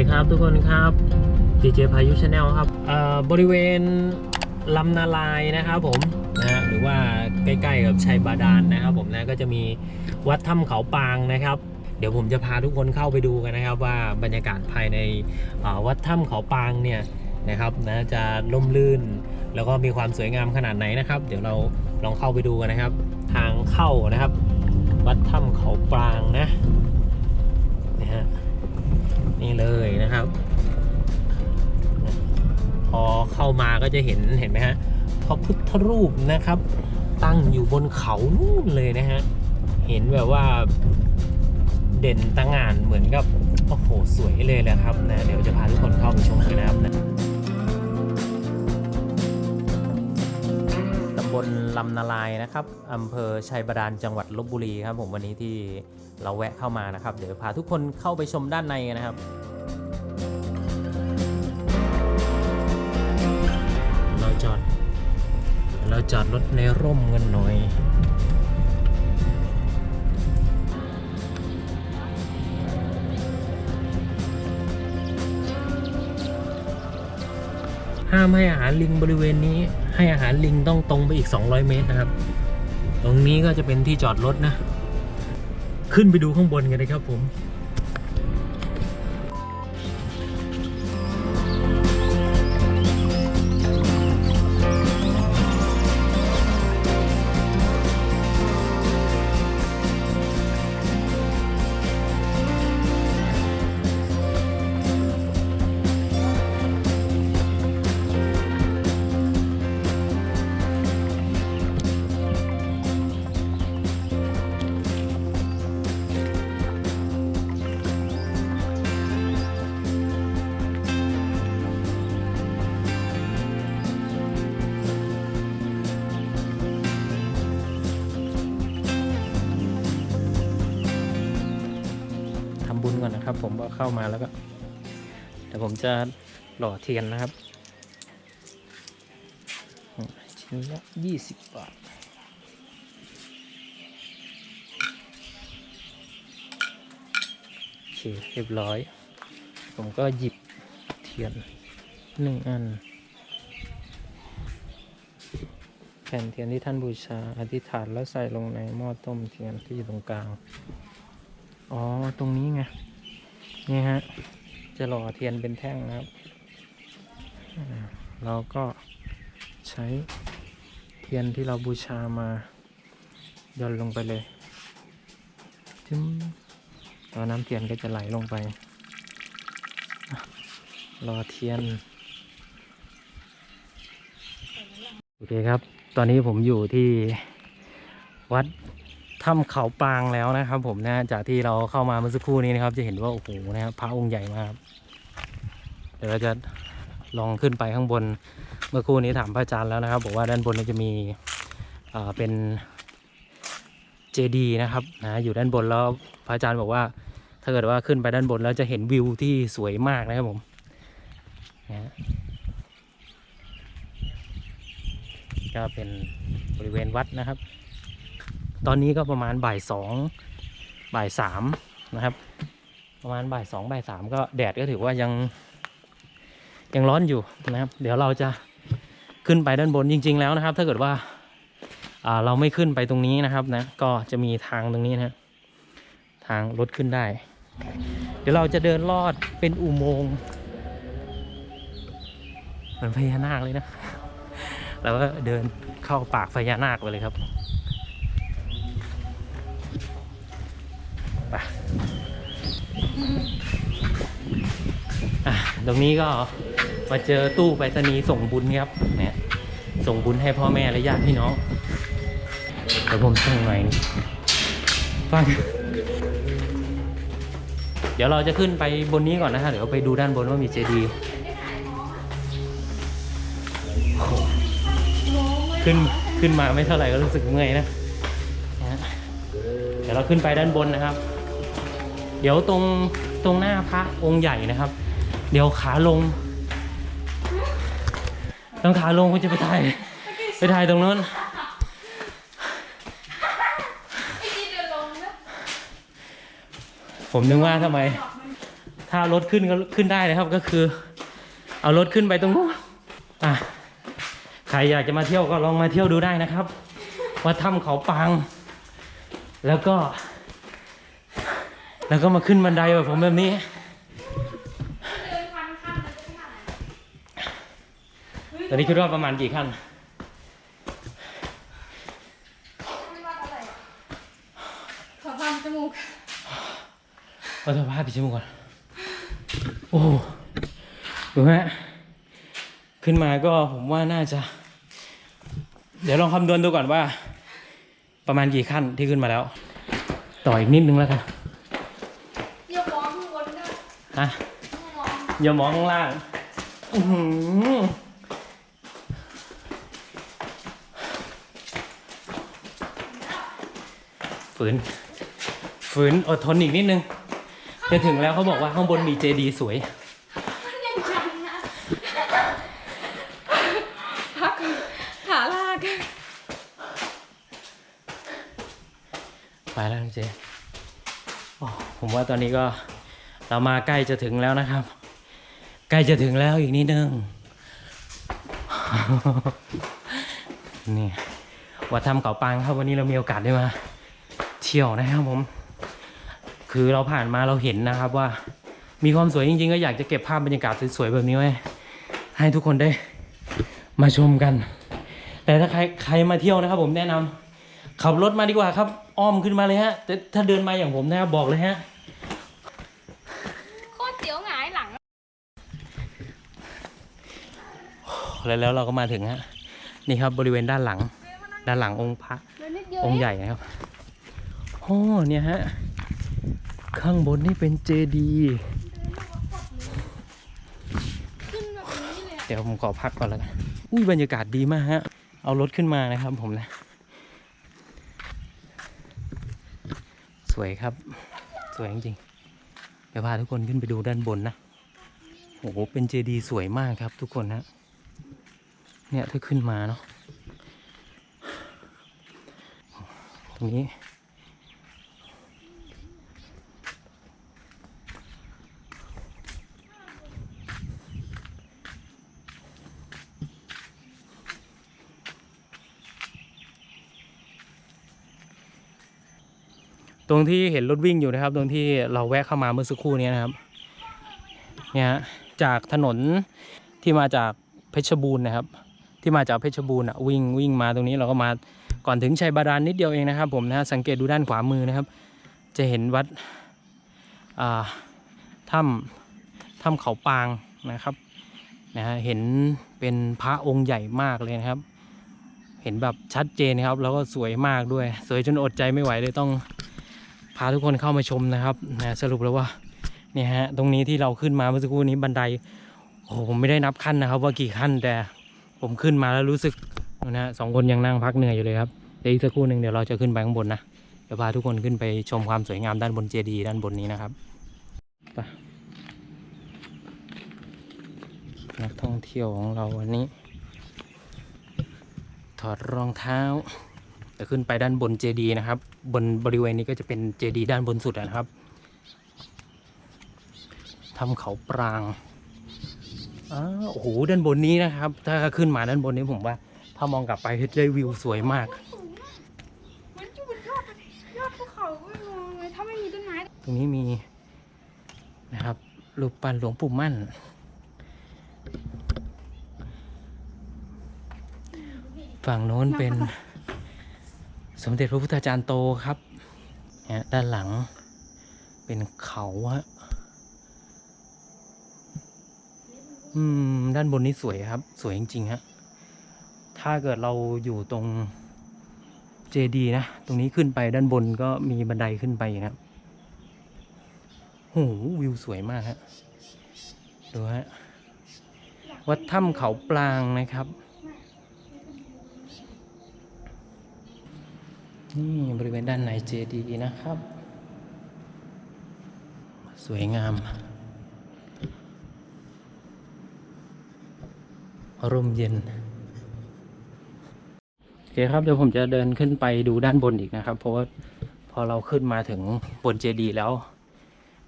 ดีครับทุกคนครับดีเจพายุชาแนลครับเอ่อบริเวณลำนาลายนะครับผมนะฮะหรือว่าใกล้ๆกับชัยบาดาลนะครับผมนะก็จะมีวัดถ้ำเขาปางนะครับ เดี๋ยวผมจะพาทุกคนเข้าไปดูกันนะครับ ว่าบรรยากาศภายในวัดถ้ำเขาปางเนี่ยนะครับนะจะล่มลื่น แล้วก็มีความสวยงามขนาดไหนนะครับ เดี๋ยวเราลองเข้าไปดูกันนะครับ ทางเข้านะครับ วัดถ้ำเขาปางนะ นี่เลยนะครับ พอเข้ามาก็จะเห็นเห็นไหมฮะพระพุทธรูปนะครับ ตั้งอยู่บนเขานู่นเลยนะฮะ เห็นแบบว่าเด่นตะงานเหมือนกับ โอ้โห สวยเลยแหละครับนะ เดี๋ยวจะพาทุกคนเข้าไปชมกันนะครับนะตำบลลำนาลายนะครับอำเภอชัยบาดาลจังหวัดลบบุรีครับผมวันนี้ที่ เราแวะเข้ามานะครับ เดี๋ยวพาทุกคนเข้าไปชมด้านในนะครับเราจอดเราจอดรถในร่มกันหน่อยห้ามให้อาหารลิงบริเวณนี้ ให้อาหารลิงต้องตรงไปอีก 200 เมตรนะครับ ตรงนี้ก็จะเป็นที่จอดรถนะ ขึ้นไปดูข้างบนกันนะครับผม นะครับ ผมก็เข้ามาแล้วก็เดี๋ยวผมจะหล่อเทียนนะครับชิ้นละยี่สิบบาทโอเคเรียบร้อย ผมก็หยิบเทียนหนึ่งอัน แผ่นเทียนที่ท่านบูชาอธิษฐานแล้วใส่ลงในหม้อต้มเทียนที่อยู่ตรงกลาง อ๋อ ตรงนี้ไง นี่ฮะ จะหล่อเทียนเป็นแท่งนะครับ เราก็ใช้เทียนที่เราบูชามาหย่อนลงไปเลยจึ้มแล้วน้ำเทียนก็จะไหลลงไปรอเทียน โอเคครับ ตอนนี้ผมอยู่ที่วัด ถ้ำเขาปางแล้วนะครับ ผมนะจากที่เราเข้ามาเมื่อสักครู่นี้นะครับ จะเห็นว่าโอ้โหนะครับพระองค์ใหญ่มากเดี๋ยวเราจะลองขึ้นไปข้างบนเมื่อครู่นี้ถามพระอาจารย์แล้วนะครับ บอกว่าด้านบนเนี่ยจะมีอ่าเป็นเจดีนะครับนะอยู่ด้านบนแล้วพระอาจารย์บอกว่า ถ้าเกิดว่าขึ้นไปด้านบนแล้วจะเห็นวิวที่สวยมากนะครับผมนะก็เป็นบริเวณวัดนะครับ ตอนนี้ก็ประมาณบ่ายสองบ่ายสามนะครับ ประมาณบ่ายสองบ่ายสามก็แดดก็ถือว่ายังยังร้อนอยู่นะครับ เดี๋ยวเราจะขึ้นไปด้านบนจริง ๆ แล้วนะครับ ถ้าเกิดว่าาเราไม่ขึ้นไปตรงนี้นะครับนะก็จะมีทางตรงนี้นะฮะทางรถขึ้นได้ เดี๋ยวเราจะเดินลอดเป็นอุโมงค์เหมือนพญานาคเลยนะ แล้วก็เดินเข้าปากพญานาคไปเลยครับ ไปอะ ตรงนี้ก็มาเจอตู้ไปรษณีย์ส่งบุญครับเนี่ยส่งบุญให้พ่อแม่และญาติพี่น้องเดี๋ยวผมส่งหน่อยฟังเดี๋ยวเราจะขึ้นไปบนนี้ก่อนนะฮะเดี๋ยวไปดูด้านบนว่ามีเจดีย์ขึ้นขึ้นมาไม่เท่าไหร่ก็รู้สึกเมื่อยนะเดี๋ยวเราขึ้นไปด้านบนนะครับ เดี๋ยวตรงตรงหน้าพระองค์ใหญ่นะครับ เดี๋ยวขาลง ต้องขาลงคุณจะไปถ่าย ไปถ่ายตรงนู้นผมนึกว่าทำไม ถ้ารถขึ้นก็ขึ้นได้นะครับก็คือ เอารถขึ้นไปตรงนู้นอะใครอยากจะมาเที่ยวก็ลองมาเที่ยวดูได้นะครับวัดถ้ำเขาปางแล้วก็ แล้วก็มาขึ้นบันไดแบบผมแบบนี้ เดินพันขั้นมันจะขนาดไหน ตอนนี้คิดว่าประมาณกี่ขั้นไม่ว่าอะไรอะขอพันจมูกเอาสภาพปิดจมูกก่อน โอ้โหดูฮะ ขึ้นมาก็ผมว่าน่าจะ เดี๋ยวลองคำนวณดูก่อนว่า ประมาณกี่ขั้นที่ขึ้นมาแล้ว ต่ออีกนิดนึงแล้วกันอย่ามองข้างบนด้วยฮะไม่มองอย่ามองข้างล่าง อื้อหือ ฝืน ฝืนอดทนอีกนิดนึง จะถึงแล้วเขาบอกว่าข้างบนมีเจดีย์สวยมันยังชันนะพักขาลาก ไปแล้วน้องเจโอ้ผมว่าตอนนี้ก็เรามาใกล้จะถึงแล้วนะครับ ใกล้จะถึงแล้วอีกนิดนึง นี่วัดถ้ำเขาปางครับวันนี้เรามีโอกาสได้มา เที่ยวนะครับผม คือเราผ่านมาเราเห็นนะครับว่ามีความสวยจริงๆ ก็อยากจะเก็บภาพบรรยากาศสวยๆแบบนี้ไว้ให้ทุกคนได้มาชมกัน แต่ถ้าใครใครมาเที่ยวนะครับ ผมแนะนำขับรถมาดีกว่าครับ อ้อมขึ้นมาเลยฮะ แต่ถ้าเดินมาอย่างผมนะครับบอกเลยฮะโคตรเสียวหงายหลังแล้วแล้วเราก็มาถึงฮะนี่ครับบริเวณด้านหลัง ด้านหลังองค์พระองค์ใหญ่นะครับ โอ้เนี่ยฮะ ข้างบนนี่เป็นเจดีเดี๋ยวผมขอพักก่อนแล้วกัน อุ้ยบรรยากาศดีมากฮะ เอารถขึ้นมานะครับผมนะ สวยครับ สวยจริงๆ เดี๋ยวพาทุกคนขึ้นไปดูด้านบนนะ โอ้โห เป็นเจดีสวยมากครับทุกคนนะ เนี่ยถ้าขึ้นมาเนาะ ตรงนี้ ตรงที่เห็นรถวิ่งอยู่นะครับ ตรงที่เราแวะเข้ามาเมื่อสักครู่นี้นะครับ เนี่ยฮะจากถนนที่มาจากเพชรบูรณ์นะครับ ที่มาจากเพชรบูรณ์อะวิ่งวิ่งมาตรงนี้เราก็มาก่อนถึงชัยบาดาลนิดเดียวเองนะครับ ผมนะฮะสังเกตดูด้านขวามือนะครับ จะเห็นวัดอ่าถ้ำถ้ำเขาปางนะครับนะฮะเห็นเป็นพระองค์ใหญ่มากเลยนะครับ เห็นแบบชัดเจนครับ แล้วก็สวยมากด้วย สวยจนอดใจไม่ไหวเลยต้องาทุกคนเข้ามาชมนะครับนะสรุปแล้วว่าเนี่ยฮะตรงนี้ที่เราขึ้นมาเมื่อสักครู่นี้บันไดโอ้โหผมไม่ได้นับขั้นนะครับ ว่ากี่ขั้นแต่ผมขึ้นมาแล้วรู้สึกนะฮะสองคนยังนั่งพักเหนื่อยอยู่เลยครับเดี๋ยวอีกสักครู่หนึ่งเดี๋ยวเราจะขึ้นไปข้างบนนะเดี๋ยวพาทุกคนขึ้นไปชมความสวยงามด้านบนเจดีย์ด้านบนนี้นะครับไปนักท่องเที่ยวของเราวันนี้ ถอดรองเท้า จะขึ้นไปด้านบนเจดีย์นะครับ บนบริเวณนี้ก็จะเป็นเจดีย์ด้านบนสุดอะนะครับทำเขาปรางอ้าวโอ้โหด้านบนนี้นะครับ ถ้าขึ้นมาด้านบนนี้ผมว่า ถ้ามองกลับไปได้วิวสวยมาก มันอยู่บนยอดยอดภูเขาไม่มองเลยถ้าไม่มีต้นไม้ตรงนี้มีนะครับรูปปั้นหลวงปู่มั่น ฝั่งโน้นเป็น สมเด็จพระพุทธาจารย์โตครับเนี่ยด้านหลังเป็นเขาฮะอืม ด้านบนนี้สวยครับ สวยจริงๆฮะถ้าเกิดเราอยู่ตรงเจดีนะ ตรงนี้ขึ้นไปด้านบนก็มีบันไดขึ้นไปอย่างเงี้โหวิวสวยมากฮะดูฮะวัดถ้ำเขาปลางนะครับ นี่บริเวณด้านในเจดีย์นะครับ สวยงาม ร่มเย็น โอเคครับ เดี๋ยวผมจะเดินขึ้นไปดูด้านบนอีกนะครับ เพราะว่าพอเราขึ้นมาถึงบนเจดีย์แล้ว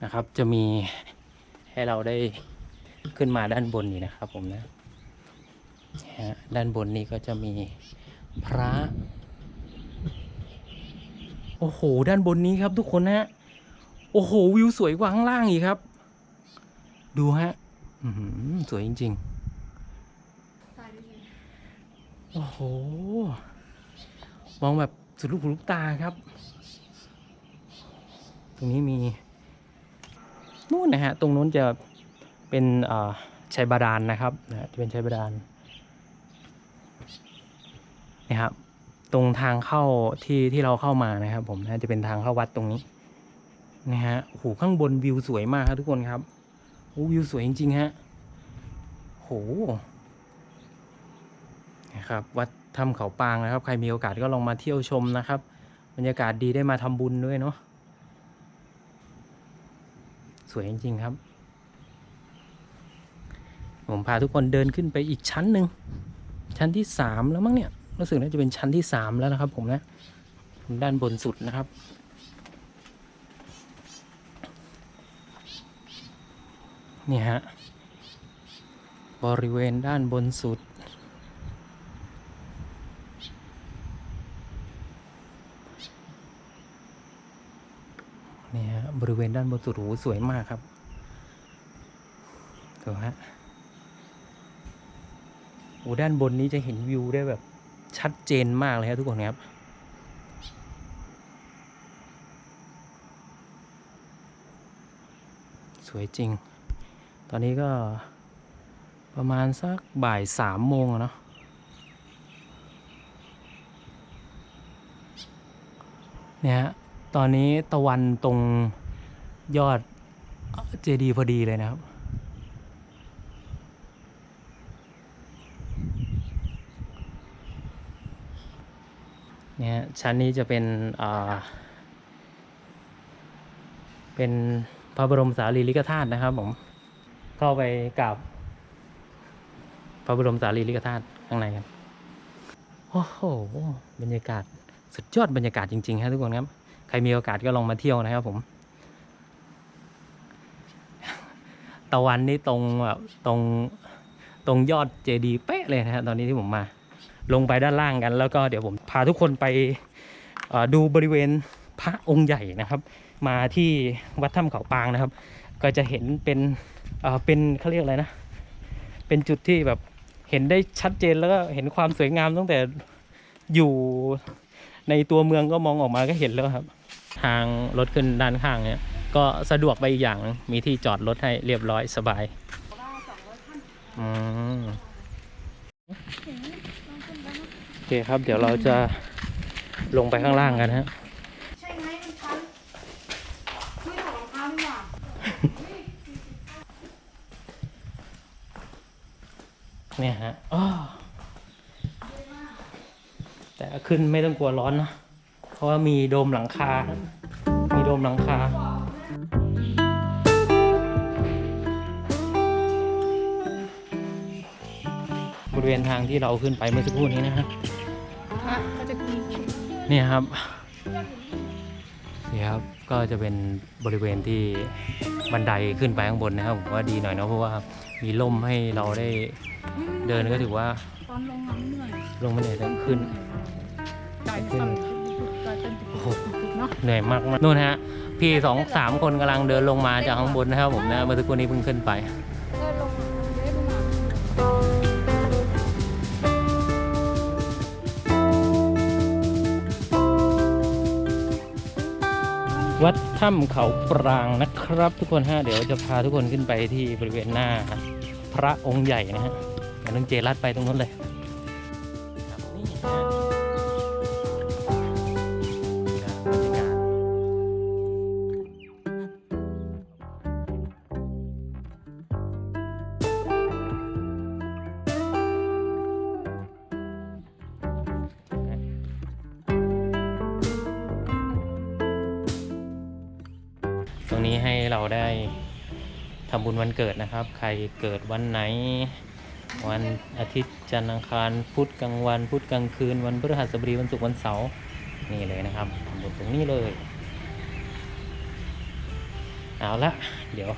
นะครับ จะมีให้เราได้ขึ้นมาด้านบนนี่นะครับผมนะฮะด้านบนนี้ก็จะมีพระ โอ้โห ด้านบนนี้ครับทุกคนนะฮะโอ้โห วิวสวยกว่าข้างล่างอีกครับ ดูฮะสวยจริงๆตายดิสิโอ้โห มองแบบสุดลูกหูลูกตาครับ ตรงนี้มี นู่นนะฮะ ตรงนู้นจะเป็นอ่อชัยบาดาลนนะครับนะจะเป็นชัยบาดาลนี่ครับ ตรงทางเข้าที่ที่เราเข้ามานะครับผมนะจะเป็นทางเข้าวัดตรงนี้นะฮะโหข้างบนวิวสวยมากครับทุกคนครับโอ้วิวสวยจริงๆฮะโหนะครับวัดถ้ำเขาปางนะครับ ใครมีโอกาสก็ลองมาเที่ยวชมนะครับ บรรยากาศดีได้มาทำบุญด้วยเนาะสวยจริงๆครับ ผมพาทุกคนเดินขึ้นไปอีกชั้นหนึ่งชั้นที่สามแล้วมั้งเนี่ย รู้สึกน่าจะเป็นชั้นที่สามแล้วนะครับ ผมนะด้านบนสุดนะครับ นี่ฮะ บริเวณด้านบนสุด นี่ฮะ บริเวณด้านบนสุดโอ้โหสวยมากครับดูฮะโอ้ด้านบนนี้จะเห็นวิวได้แบบ ชัดเจนมากเลยครับทุกคนครับสวยจริง ตอนนี้ก็ประมาณสักบ่ายสามโมงอะเนาะเนี่ยฮะตอนนี้ตะวันตรงยอดเจดีพอดีเลยนะครับ เนี่ยชั้นนี้จะเป็นเป็นพระบรมสารีริกธาตุนะครับผมเข้าไปกราบพระบรมสารีริกธาตุข้างในกันโอ้โหบรรยากาศสุดยอดบรรยากาศจริงๆครับทุกคนครับ ใครมีโอกาสก็ลองมาเที่ยวนะครับผมตะวันนี่ตรงแบบตรงตรงยอดเจดีย์เป๊ะเลยนะฮะตอนนี้ที่ผมมา ลงไปด้านล่างกัน แล้วก็เดี๋ยวผมพาทุกคนไปดูบริเวณพระองค์ใหญ่นะครับ มาที่วัดถ้ำเขาปางนะครับ ก็จะเห็นเป็นเป็นเขาเรียกอะไรนะ เป็นจุดที่แบบเห็นได้ชัดเจนแล้วก็เห็นความสวยงามตั้งแต่อยู่ในตัวเมืองก็มองออกมาก็เห็นแล้วครับ ทางรถขึ้นด้านข้างเนี่ยก็สะดวกไปอีกอย่างมีที่จอดรถให้เรียบร้อยสบายองร้อยท่านอืม คครับ เดี๋ยวเราจะลงไปข้างล่างกันฮะใช่ไหมมันชั้นไม่ถอดรองเท้าดีกว่าเนี่ยฮะอ้อแต่ขึ้นไม่ต้องกลัวร้อนนะเพราะว่ามีโดมหลังคา มีโดมหลังคาบริเวณทางที่เราขึ้นไปเมื่อสักครู่นี้นะฮะอะก็จะมีชิ้ นเนี่ยครับนี่ครับก็จะเป็นบริเวณที่บันไดขึ้นไปข้างบนนะครับผมว่าดีหน่อยเนาะเพราะว่ามีร่มให้เราได้เดินก็ถือว่าตอนลงน้ำเหนื่อยลงไม่เหนื่อยแต่ขึ้นใจสั่นใจเต้นตุกๆตุกๆเนาะเหนื่อยมากๆนู่นฮะพี่สองสามคนกำลังเดินลงมาจากข้างบนนะครับผมนะเมื่อสักครู่นี้เพิ่งขึ้นไป วัดถ้ำเขาปรางนะครับ ทุกคนฮะเดี๋ยวจะพาทุกคนขึ้นไปที่บริเวณหน้า พระองค์ใหญ่นะฮะเดี๋ยวน้องเจรัดไปตรงนู้นเลย บุญวันเกิดนะครับ ใครเกิดวันไหน วันอาทิตย์จันทร์อังคารพุธกลางวันพุธกลางคืน วันพฤหัสบดีวันศุกร์วันเสาร์นี่เลยนะครับทำบุญตรงนี้เลย เอาละเดี๋ยว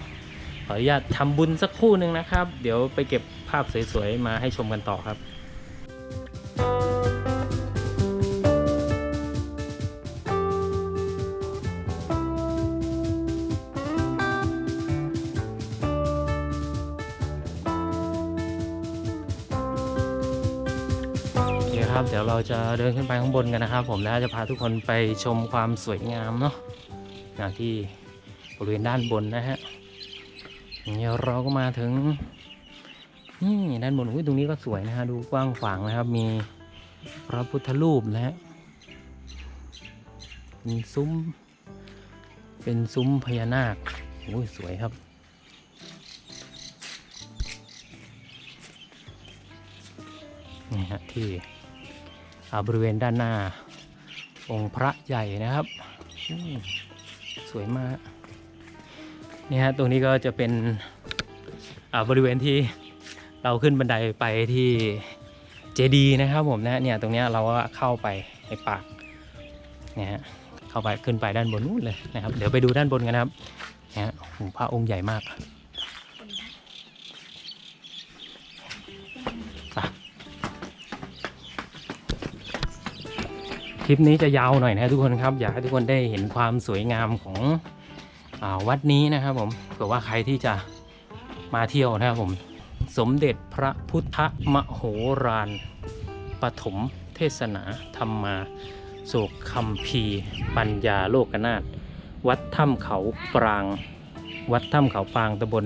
ขออนุญาตทำบุญสักครู่หนึ่งนะครับ เดี๋ยวไปเก็บภาพสวยๆมาให้ชมกันต่อครับ เราจะเดินขึ้นไปข้างบนกันนะครับ ผมแล้วจะพาทุกคนไปชมความสวยงามเนาะอย่างที่บริเวณด้านบนนะฮะนี่เราก็มาถึงนี่ด้านบนอุ้ยตรงนี้ก็สวยนะฮะดูกว้างขวางนะครับ มีพระพุทธรูปนะฮะมีซุ้ม เป็นซุ้มพญานาคโอ้ยสวยครับ นี่ฮะที่ บริเวณด้านหน้า องค์พระใหญ่นะครับสวยมากนี่ฮะตรงนี้ก็จะเป็นอ่าบริเวณที่เราขึ้นบันไดไปที่เจดีนะครับผมนะเนี่ยตรงเนี้ยเราก็เข้าไปในปากเนี่ยฮะเข้าไปขึ้นไปด้านบนนู้นเลยนะครับ เดี๋ยวไปดูด้านบนกันนะครับเนี่ยฮะพระองค์ใหญ่มาก คลิปนี้จะยาวหน่อยนะทุกคนครับ อยากให้ทุกคนได้เห็นความสวยงามของอวัดนี้นะครับผมเผื่อว่าใครที่จะมาเที่ยวนะครับผม สมเด็จพระพุทธมโหฬารปฐมเทศนาธรรมาโศกคัมภีปัญญาโลกนาถวัดถ้ำเขาปราง วัดถ้ำเขาปรางตำบล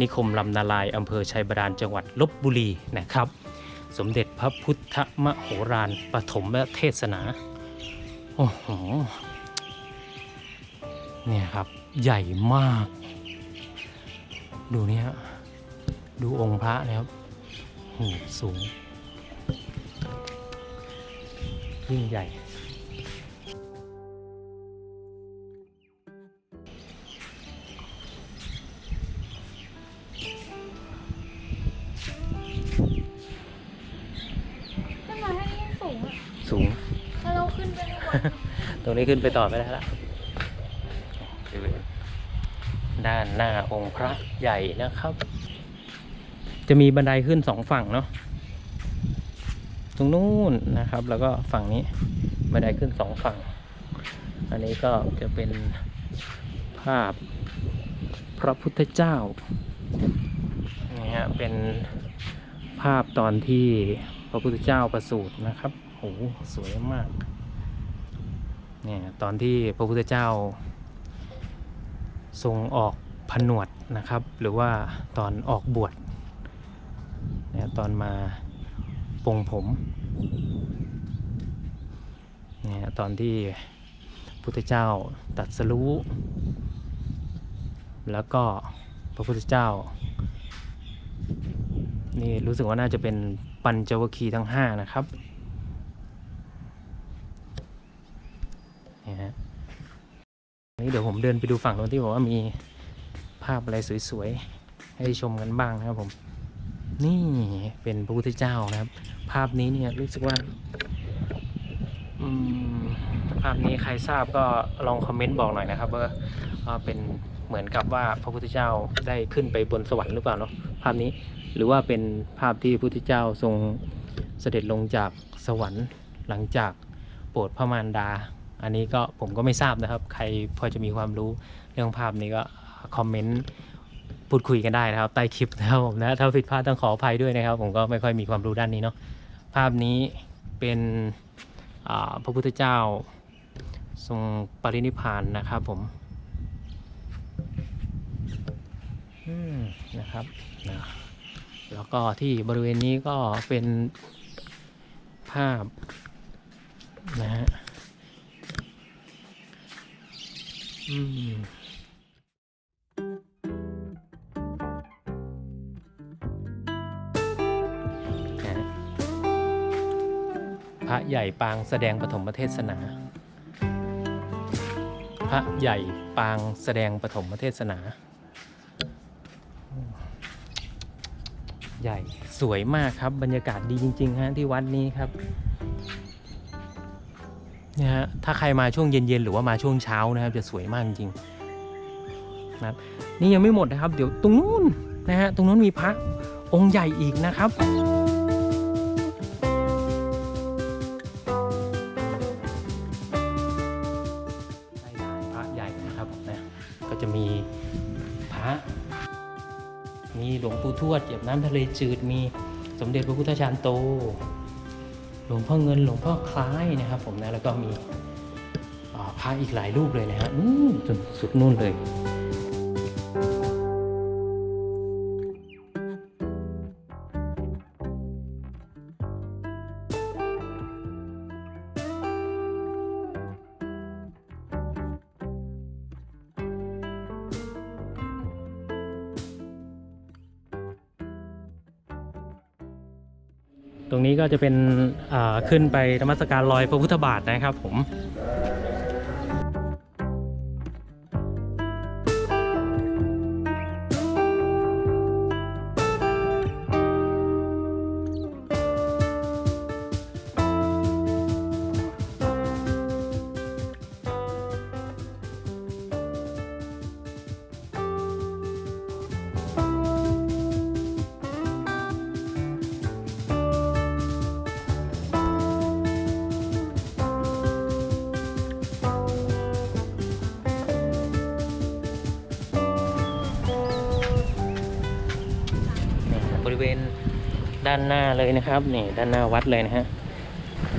นิคมลำนาลายอำเภอชัยบาดาลจังหวัดลบบุรีนะครับ สมเด็จพระพุทธมโหฬารปฐมเทศนา อ้โหเนี่ยครับใหญ่มาก ดูเนี่ยดูองค์พระนะครับหูสูงยิ่งใหญ่ ตรงนี้ขึ้นไปต่อไม่ได้ละบริเวด้านหน้าองค์พระใหญ่นะครับ จะมีบันไดขึ้นสองฝั่งเนาะตรงนู้นนะครับ แล้วก็ฝั่งนี้บันไดขึ้นสองฝั่ง อันนี้ก็จะเป็นภาพพระพุทธเจ้านี่ฮะเป็นภาพตอนที่พระพุทธเจ้าประสูตินะครับโอ้โหสวยมาก เนี่ยตอนที่พระพุทธเจ้า ทรงออกผนวดนะครับ หรือว่าตอนออกบวชเนี่ยตอนมาปงผมเนี่ยตอนที่พุทธเจ้าตัดสรู้ แล้วก็พระพุทธเจ้านี่รู้สึกว่าน่าจะเป็นปัญจวคีทั้งห้านะครับ นี่ฮะนี่ เดี๋ยวผมเดินไปดูฝั่งโน้นที่บอกว่ามีภาพอะไรสวยๆ ให้ชมกันบ้างนะครับผม นี่เป็นพระพุทธเจ้านะครับ ภาพนี้เนี่ยรู้สึกว่าภาพนี้ใครทราบก็ลองคอมเมนต์บอกหน่อยนะครับว่าว่าเป็นเหมือนกับว่าพระพุทธเจ้าได้ขึ้นไปบนสวรรค์หรือเปล่าเนาะภาพนี้หรือว่าเป็นภาพที่พระพุทธเจ้าทรงเสด็จลงจากสวรรค์หลังจากโปรดพระมารดา อันนี้ก็ผมก็ไม่ทราบนะครับ ใครพอจะมีความรู้เรื่องภาพนี้ก็คอมเมนต์พูดคุยกันได้นะครับ ใต้คลิปนะครับผมนะถ้าผิดพลาดต้องขออภัยด้วยนะครับ ผมก็ไม่ค่อยมีความรู้ด้านนี้เนาะภาพนี้เป็นพระพุทธเจ้าทรงปรินิพานนะครับผมนะครับนะแล้วก็ที่บริเวณนี้ก็เป็นภาพนะฮะ อืมนะฮะ พระใหญ่ปางแสดงปฐมเทศนา พระใหญ่ปางแสดงปฐมเทศนา ใหญ่สวยมากครับ บรรยากาศดีจริง ๆ ฮะที่วัดนี้ครับเนี่ยฮะ ถ้าใครมาช่วงเย็นๆหรือว่ามาช่วงเช้านะครับ จะสวยมากจริงนะครับนี่ยังไม่หมดนะครับ เดี๋ยวตรงนู้นนะฮะตรงนู้นมีพระองค์ใหญ่อีกนะครับใช่พระใหญ่นะครับนะก็จะมีพระมีหลวงปู่ทวดเหยียบน้ำทะเลจืดมีสมเด็จพระพุทธชานโต หลวงพ่อเงินหลวงพ่อคล้ายนะครับผมนะแล้วก็มี พระอีกหลายรูปเลยนะฮะนู่นจนสุดนู่นเลยตรงนี้ก็จะเป็นขึ้นไปธรรมสการลอยพระพุทธบาทนะครับผม ด้านหน้าเลยนะครับนี่ด้านหน้าวัดเลยนะฮะ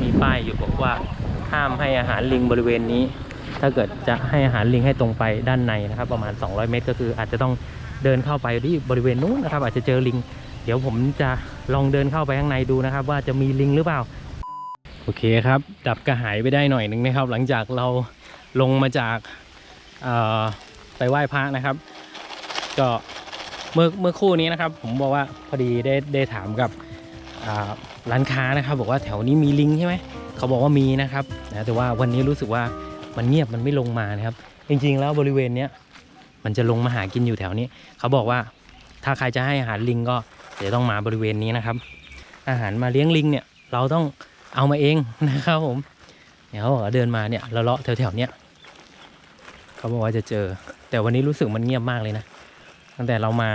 มีป้ายอยู่บอกว่าห้ามให้อาหารลิงบริเวณนี้ ถ้าเกิดจะให้อาหารลิงให้ตรงไปด้านในนะครับ ประมาณ 200 เมตร ก็คืออาจจะต้องเดินเข้าไปที่บริเวณนู้นนะครับ อาจจะเจอลิง เดี๋ยวผมจะลองเดินเข้าไปข้างในดูนะครับ ว่าจะมีลิงหรือเปล่า โอเคครับ ดับกระหายไปได้หน่อยหนึงนะครับ หลังจากเราลงมาจากไปไหว้พระนะครับ ก็ เมื่อเมื่อคู่นี้นะครับ ผมบอกว่าพอดีได้ได้ถามกับร้านค้านะครับ บอกว่าแถวนี้มีลิงใช่ไหมเขาบอกว่ามีนะครับนะแต่ว่าวันนี้รู้สึกว่ามันเงียบมันไม่ลงมานะครับ จริงๆแล้วบริเวณเนี้ยมันจะลงมาหากินอยู่แถวนี้ เขาบอกว่าถ้าใครจะให้อาหารลิงก็เดี๋ยวต้องมาบริเวณนี้นะครับ อาหารมาเลี้ยงลิงเนี่ยเราต้องเอามาเองนะครับผมเดี๋ยวเขาบอกเดินมาเนี่ยเราเลาะแถวๆเนี้ยเขาบอกว่าจะเจอ แต่วันนี้รู้สึกมันเงียบมากเลยนะ ตั้งแต่เรามา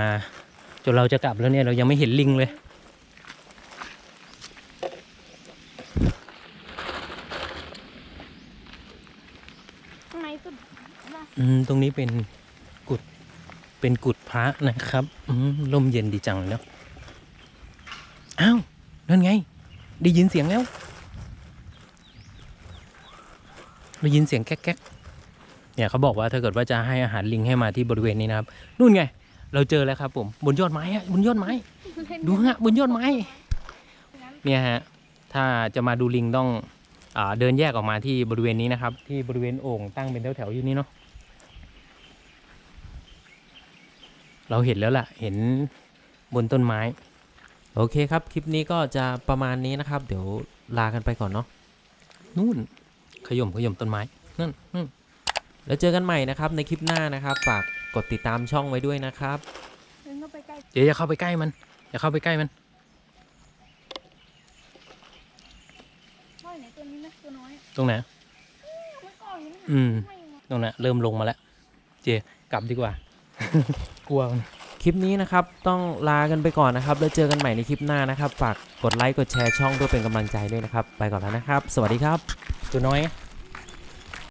จนเราจะกลับแล้วเนี่ยเรายังไม่เห็นลิงเลยข้างในสุดน่าอืมตรงนี้เป็นกุดเป็นกุดพระนะครับ อืมลมเย็นดีจังเลยเนาะอ้าวนั่นไง ได้ยินเสียงแล้วได้ยินเสียงแก๊กๆเนี่ยเขาบอกว่าถ้าเกิดว่าจะให้อาหารลิงให้มาที่บริเวณนี้นะครับ นู่นไง เราเจอแล้วครับ ผมบนยอดไม้อะบนยอดไม้เล่นดูฮะบนยอดไม้เนี่ยฮะถ้าจะมาดูลิงต้องอาเดินแยกออกมาที่บริเวณนี้นะครับ ที่บริเวณโอ่งตั้งเป็นแถวๆอยู่นี่เนาะเราเห็นแล้วล่ะเห็นบนต้นไม้ โอเคครับ คลิปนี้ก็จะประมาณนี้นะครับ เดี๋ยวลากันไปก่อนเนาะนู่นขย่มขย่มต้นไม้นั่นอืมแล้วเจอกันใหม่นะครับในคลิปหน้านะครับฝาก กดติดตามช่องไว้ด้วยนะครับ เดินเข้าไปใกล้เดี๋ยวอย่าเข้าไปใกล้มันอย่าเข้าไปใกล้มันช่อยไหนตัวนี้นะตัวน้อยตรงไหนมันก่อนอยู่นะอืมไม่มาตรงนั้นเริ่มลงมาแล้วเจกลับดีกว่า กลัวมัน คลิปนี้นะครับ ต้องลากันไปก่อนนะครับ แล้วเจอกันใหม่ในคลิปหน้านะครับ ฝากกดไลค์กดแชร์ช่องเพื่อเป็นกำลังใจด้วยนะครับ ไปก่อนแล้วนะครับ สวัสดีครับ ตัวน้อยอะ